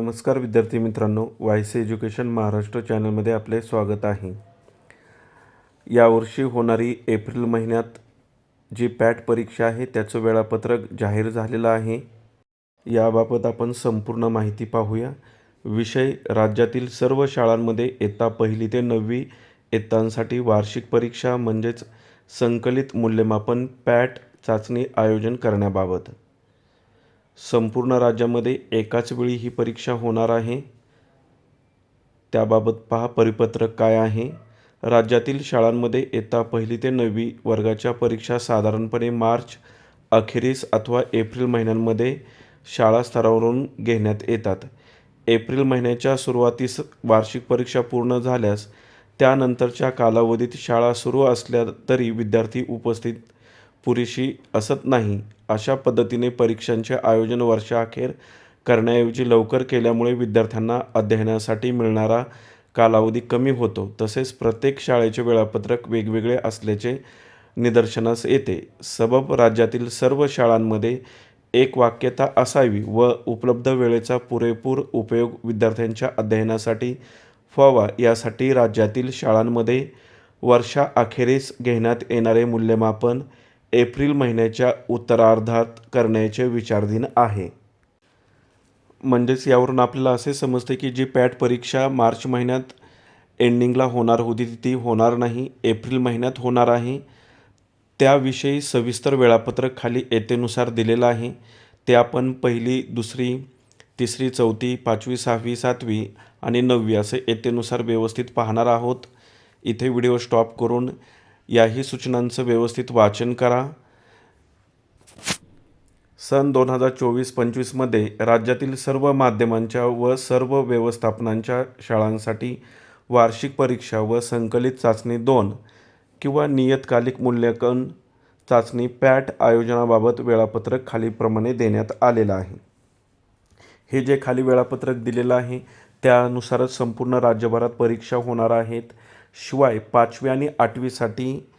नमस्कार विद्यार्थी मित्रांनो वायस एज्युकेशन महाराष्ट्र चॅनलमध्ये आपले स्वागत आहे. यावर्षी होणारी एप्रिल महिन्यात जी पॅट परीक्षा आहे त्याचं वेळापत्रक जाहीर झालेलं आहे. याबाबत आपण संपूर्ण माहिती पाहूया. विषय राज्यातील सर्व शाळांमध्ये इयत्ता पहिली ते नववी इयत्तांसाठी वार्षिक परीक्षा म्हणजेच संकलित मूल्यमापन पॅट चाचणी आयोजन करण्याबाबत. संपूर्ण राज्यामध्ये एकाच वेळी ही परीक्षा होणार आहे. त्याबाबत पहा परिपत्रक काय आहे. राज्यातील शाळांमध्ये येता पहिली ते नववी वर्गाच्या परीक्षा साधारणपणे मार्च अखेरीस अथवा एप्रिल महिन्यांमध्ये शाळा स्तरावरून घेण्यात येतात. एप्रिल महिन्याच्या सुरुवातीस वार्षिक परीक्षा पूर्ण झाल्यास त्यानंतरच्या कालावधीत शाळा सुरू असल्या तरी विद्यार्थी उपस्थित पुरेशी असत नाही. अशा पद्धतीने परीक्षांचे आयोजन वर्षाअखेर करण्याऐवजी लवकर केल्यामुळे विद्यार्थ्यांना अध्ययनासाठी मिळणारा कालावधी कमी होतो. तसेच प्रत्येक शाळेचे वेळापत्रक वेगवेगळे असल्याचे निदर्शनास येते. सबब राज्यातील सर्व शाळांमध्ये एक वाक्यता असावी व उपलब्ध वेळेचा पुरेपूर उपयोग विद्यार्थ्यांच्या अध्ययनासाठी व्हावा यासाठी राज्यातील शाळांमध्ये वर्षाअखेरीस घेण्यात येणारे मूल्यमापन एप्रिल महिन्याच्या उत्तरार्धात करण्याचे विचाराधीन आहे. म्हणजेच यावरून आपल्याला असे समजते की जी पॅट परीक्षा मार्च महिन्यात एंडिंगला होणार होती ती होणार नाही एप्रिल महिन्यात होणार आहे. त्याविषयी सविस्तर वेळापत्रक खाली येतेनुसार दिलेलं आहे. ते आपण पहिली दुसरी तिसरी चौथी पाचवी सहावी सातवी आणि नववी असे येतेनुसार व्यवस्थित पाहणार आहोत. इथे व्हिडिओ स्टॉप करून याही सूचनांचं व्यवस्थित वाचन करा. सन दोन हजार चोवीस पंचवीसमध्ये राज्यातील सर्व माध्यमांच्या व सर्व व्यवस्थापनांच्या शाळांसाठी वार्षिक परीक्षा व संकलित चाचणी दोन किंवा नियतकालिक मूल्यांकन चाचणी पॅट आयोजनाबाबत वेळापत्रक खालीप्रमाणे देण्यात आलेलं आहे. हे जे खाली वेळापत्रक दिलेलं आहे त्यानुसारच संपूर्ण राज्यभरात परीक्षा होणार आहेत. शिवाय पाचवी आणि आठवीसाठी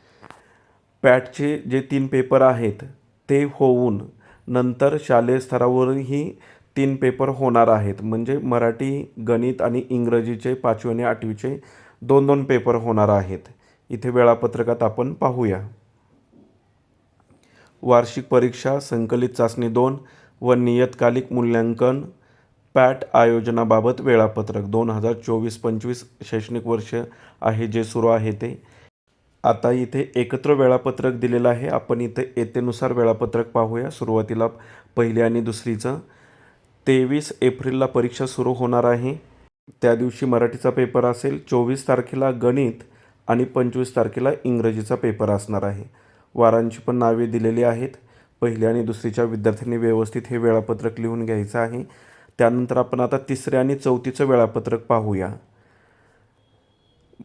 पॅटचे जे तीन पेपर आहेत ते होऊन नंतर शालेय स्तरावरही तीन पेपर होणार आहेत. म्हणजे मराठी गणित आणि इंग्रजीचे पाचवी आणि आठवीचे दोन दोन पेपर होणार आहेत. इथे वेळापत्रकात आपण पाहूया. वार्षिक परीक्षा संकलित चाचणी दोन व नियतकालिक मूल्यांकन पॅट आयोजनाबाबत वेळापत्रक. दोन हजार चोवीस पंचवीस शैक्षणिक वर्ष आहे जे सुरू आहे ते. आता इथे एकत्र वेळापत्रक दिलेलं आहे. आपण इथे येतेनुसार वेळापत्रक पाहूया. सुरुवातीला पहिली आणि दुसरीचं. तेवीस एप्रिलला परीक्षा सुरू होणार आहे. त्या दिवशी मराठीचा पेपर असेल. चोवीस तारखेला गणित आणि पंचवीस तारखेला इंग्रजीचा पेपर असणार आहे. वारांची पण नावे दिलेली आहेत. पहिल्या आणि दुसरीच्या विद्यार्थ्यांनी व्यवस्थित हे वेळापत्रक लिहून घ्यायचं आहे. त्यानंतर आपण आता तिसऱ्या आणि चौथीचं वेळापत्रक पाहूया.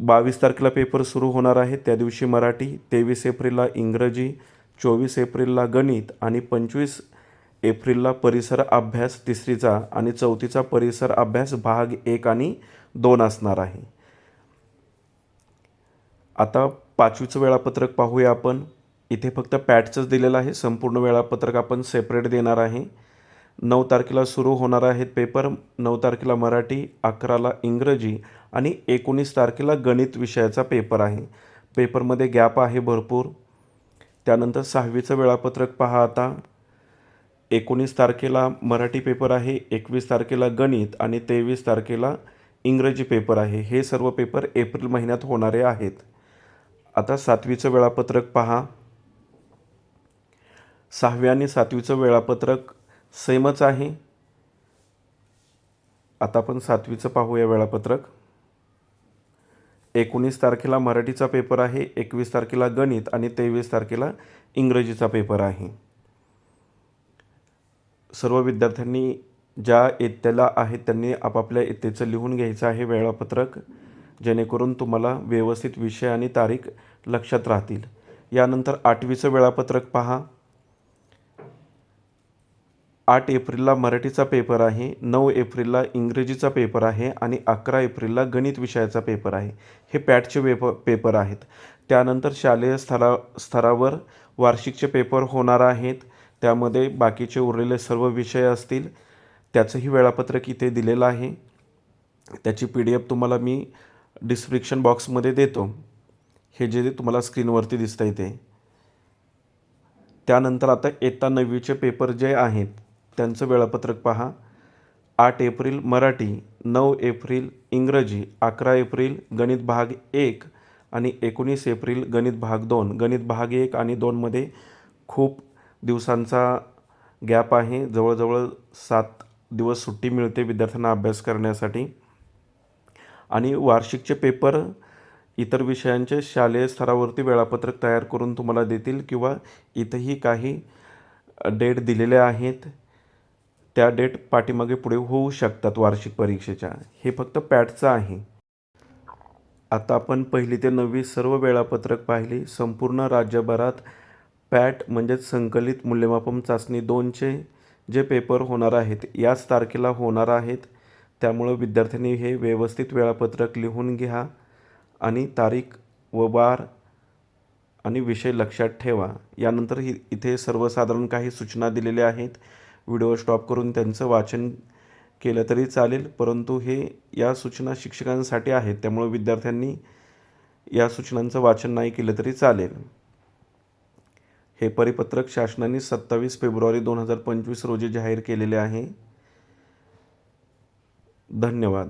बावीस तारखेला पेपर सुरू होणार आहे. त्या दिवशी मराठी तेवीस एप्रिलला इंग्रजी चोवीस एप्रिलला गणित आणि पंचवीस एप्रिलला परिसर अभ्यास तिसरीचा आणि चौथीचा परिसर अभ्यास भाग एक आणि दोन असणार आहे. आता पाचवीचं वेळापत्रक पाहूया आपण. इथे फक्त पॅटचंच दिलेलं आहे. संपूर्ण वेळापत्रक आपण सेपरेट देणार आहे. नऊ तारखेला सुरू होणार आहेत पेपर. नऊ तारखेला मराठी अकराला इंग्रजी आणि एकोणीस तारखेला गणित विषयाचा पेपर आहे. पेपरमध्ये गॅप आहे भरपूर. त्यानंतर सहावीचं वेळापत्रक पहा आता. एकोणीस तारखेला मराठी पेपर आहे एकवीस तारखेला गणित आणि तेवीस तारखेला इंग्रजी पेपर आहे. हे सर्व पेपर एप्रिल महिन्यात होणारे आहेत. आता सातवीचं वेळापत्रक पहा. सहाव्या आणि सातवीचं वेळापत्रक सेमच आहे. आता आपण सातवीचं पाहूया वेळापत्रक. एकोणीस तारखेला मराठीचा पेपर आहे एकवीस तारखेला गणित आणि तेवीस तारखेला इंग्रजीचा पेपर आहे. सर्व विद्यार्थ्यांनी ज्या इयत्तेला आहेत त्यांनी आपापल्या इयत्तेचं लिहून घ्यायचं आहे वेळापत्रक जेणेकरून तुम्हाला व्यवस्थित विषय आणि तारीख लक्षात राहतील. यानंतर आठवीचं वेळापत्रक पहा. आठ एप्रिलला मराठीचा पेपर आहे नऊ एप्रिलला इंग्रजीचा पेपर आहे आणि अकरा एप्रिलला गणित विषयाचा पेपर आहे. हे पॅटचे पेपर पेपर आहेत. त्यानंतर शालेय स्तरा स्तरावर वार्षिकचे पेपर होणार आहेत. त्यामध्ये बाकीचे उरलेले सर्व विषय असतील. त्याचंही वेळापत्रक इथे दिलेलं आहे. त्याची पी डी एफ तुम्हाला मी डिस्क्रिप्शन बॉक्समध्ये देतो. हे जे तुम्हाला स्क्रीनवरती दिसतं आहे ते. त्यानंतर आता इयत्ता नववीचे पेपर जे आहेत त्यांचं वेळापत्रक पहा. आठ एप्रिल मराठी नऊ एप्रिल इंग्रजी अकरा एप्रिल गणित भाग एक आणि एकोणीस एप्रिल गणित भाग दोन. गणित भाग एक आणि दोनमध्ये खूप दिवसांचा गॅप आहे. जवळजवळ सात दिवस सुट्टी मिळते विद्यार्थ्यांना अभ्यास करण्यासाठी. आणि वार्षिकचे पेपर इतर विषयांचे शालेय स्तरावरती वेळापत्रक तयार करून तुम्हाला देतील किंवा इथंही काही डेट दिलेल्या आहेत. त्या डेट पाठीमागे पुढे होऊ शकतात वार्षिक परीक्षेच्या. हे फक्त पॅटचं आहे. आता आपण पहिली ते नववी सर्व वेळापत्रक पाहिली. संपूर्ण राज्यभरात पॅट म्हणजेच संकलित मूल्यमापन चाचणी दोनचे जे पेपर होणार आहेत याच तारखेला होणार आहेत. त्यामुळं विद्यार्थ्यांनी हे व्यवस्थित वेळापत्रक लिहून घ्या आणि तारीख व वार आणि विषय लक्षात ठेवा. यानंतर ही इथे सर्वसाधारण काही सूचना दिलेल्या आहेत. व्हिडिओ स्टॉप करून त्यांचं वाचन केलं तरी चालेल परंतु हे या सूचना शिक्षकांसाठी आहेत त्यामुळे विद्यार्थ्यांनी या सूचनांचं वाचन नाही केलं तरी चालेल. हे परिपत्रक शासनाने सत्तावीस फेब्रुवारी दोन हजार पंचवीस रोजी जाहीर केलेले आहे. धन्यवाद.